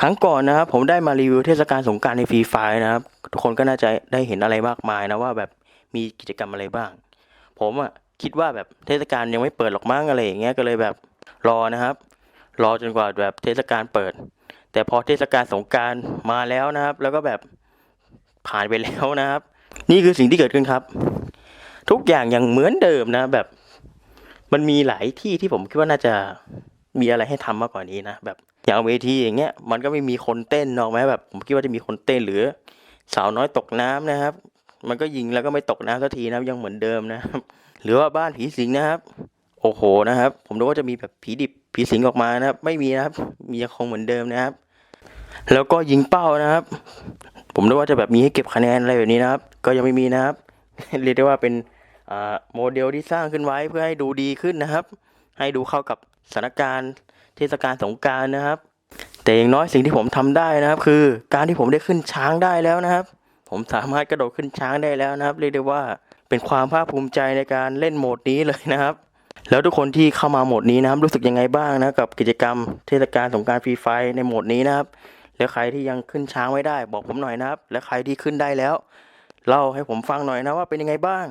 ครั้งก่อนนะครับผมได้มารีวิวเทศกาลสงการในฟรีไฟนะครับ ทุกคนก็น่าจะได้เห็นอะไรมากมายนะว่าแบบมีกิจกรรมอะไรบ้าง ผมอะคิดว่าแบบเทศกาลยังไม่เปิดหรอกมั้งอะไรอย่างเงี้ยก็เลยแบบรอนะครับ รอจนกว่าแบบเทศกาลเปิด แต่พอเทศกาลสงการมาแล้วนะครับ แล้วก็แบบผ่านไปแล้วนะครับ นี่คือสิ่งที่เกิดขึ้นครับ ทุกอย่างยังเหมือนเดิมนะแบบ มันมีหลายที่ที่ผมคิดว่าน่าจะมีอะไรให้ทำมากกว่านี้นะแบบ อย่างเวทีอย่างเงี้ยมันก็ไม่มีคนเต้นหรอกไหมแบบ ผมคิดว่าจะมีคนเต้นหรือ สาวน้อยตกน้ำนะครับ มันก็ยิงแล้วก็ไม่ตกน้ำสักทีนะยังเหมือนเดิมนะครับหรือว่าบ้านผีสิงนะครับ โอ้โหนะครับ ผมนึกว่าจะมีแบบผีดิบผีสิงออกมานะครับ ไม่มีนะครับ มียังคงเหมือนเดิมนะครับ แล้วก็ยิงเป้านะครับ ผมนึกว่าจะแบบมีให้เก็บคะแนนอะไรแบบนี้นะครับ ก็ยังไม่มีนะครับ เรียกได้ว่าเป็นโมเดลที่สร้างขึ้นไว้เพื่อให้ดูดีขึ้นนะครับ ให้ดูเข้ากับสถานการณ์ เทศกาลสงการนะครับ แต่อย่างน้อยสิ่งที่ผมทำได้นะครับ คือการที่ผมได้ขึ้นช้างได้แล้วนะครับ ผมสามารถกระโดดขึ้นช้างได้แล้วนะครับ เรียกได้ว่าเป็นความภาคภูมิใจในการเล่นโหมดนี้เลยนะครับ แล้วทุกคนที่เข้ามาโหมดนี้นะครับ รู้สึกยังไงบ้างนะกับกิจกรรมเทศกาลสงการฟรีไฟในโหมดนี้นะครับแล้วใครที่ยังขึ้นช้างไม่ได้บอกผมหน่อยนะครับ และใครที่ขึ้นได้แล้วเล่าให้ผมฟังหน่อยนะว่าเป็นยังไงบ้าง